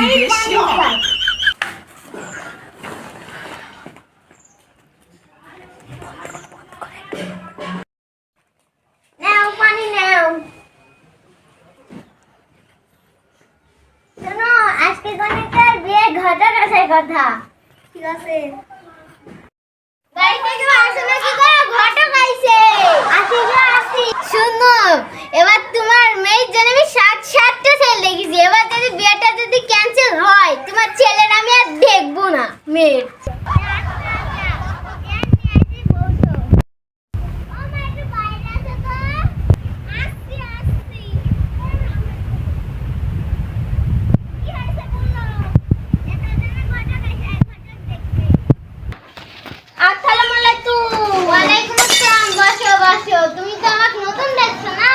বিদেশি কথা ঠিক আছে বাড়িতে কেউ আসে না কি করে ঘটক আইছে আসে মেয়ের তুমি তো আমাকে নতুন দেখছ না?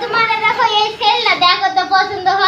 তোমার দেখো এই সেলটা দেখো তো পছন্দ হয়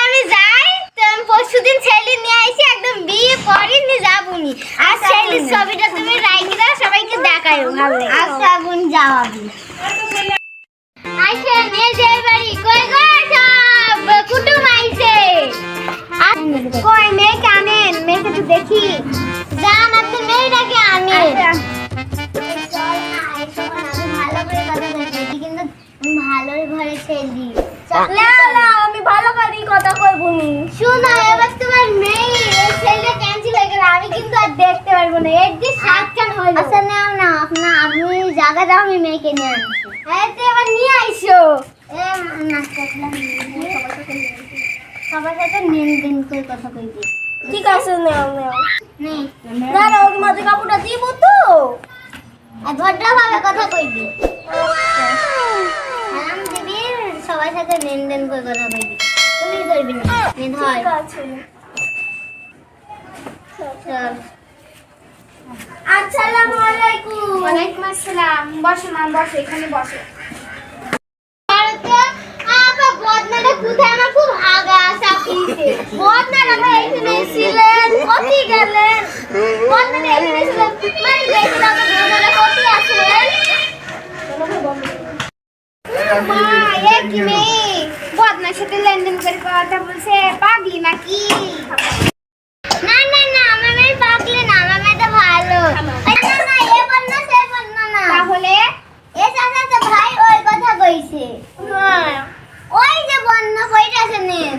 আমি যাই তো পরশুদিন ছেলে নিয়ে আইছি একদম বিয়ে করিনি যাবুনি আর ছবিটা তুমি সবাইকে দেখায় ভালো আচ্ছা বোন যাওয়াবি আইছে নিয়ে যাই বাড়ি। না না আমি ভালো করেই কথা কইব নি। শোনো এবার তোমার মেয়ে ক্যান্সেল হয়ে গেল আমি কিন্তু আর দেখতে পারব না। এর সাতখান হইল আচ্ছা নাও না আপনা আপনি জায়গা দাও আমি মেয়েকে নিয়ে আনছি। হ্যাঁ তো এবার নিয়ে আইসো। এ নাস্তা সবার সাথে নিন দিন করে কথা কইবি ঠিক আছে নাও নাও। না না ওকে মাঝে কাপড়টা দিব তো আর ভদ্রভাবে কথা কইবি। দিবি সবার সাথে লেনদেন করে কথা কইবি তুমি করবি না। ধর। চল। আসসালামু আলাইকুম। ওয়ালাইকুম আসসালাম। বসো মা বসো এখানে বসো। কোথায়? আমার খুব আগা আসা পিছে বদনাটা ভাই এখানে ছিলেন কতি গেলেন? বদনাটা এখানে ছিলেন। মানে দেখলাম বদনাটা কতি আছেন মা এ কি মেয়ে? বদনার সাথে লেনদেন করে কথা বলছে পাগলি নাকি? না না না আমার মেয়ে পাগলি না আমার মেয়েটা ভালো। এই না না এ বদনা সে বদনা না তাহলে? এ চাচা তো ভাই ওই কথা কইছে। হ্যাঁ। ওই যে বন্যা কইতাছে নেন।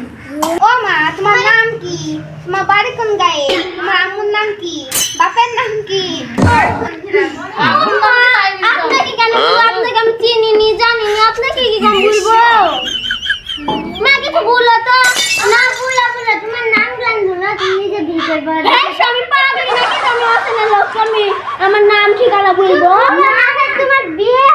ও মা তোমার নাম কি? তোমার বাড়ি কোন গায়ে? তোমার আম্মুর নাম কি? বাপের নাম কি? আপনাকে কেন আপনাকে আমি চিনি নি জানি নি আপনাকে কি কেন কিছু বলো তো না তোমার নাম জানব না তুমি নিজে বিয়ে করবে। হ্যাঁ আমি পাগল নাকি? আমি অচেনা লোক আমি আমার নাম ঠিকানা বলব তোমার বিয়ে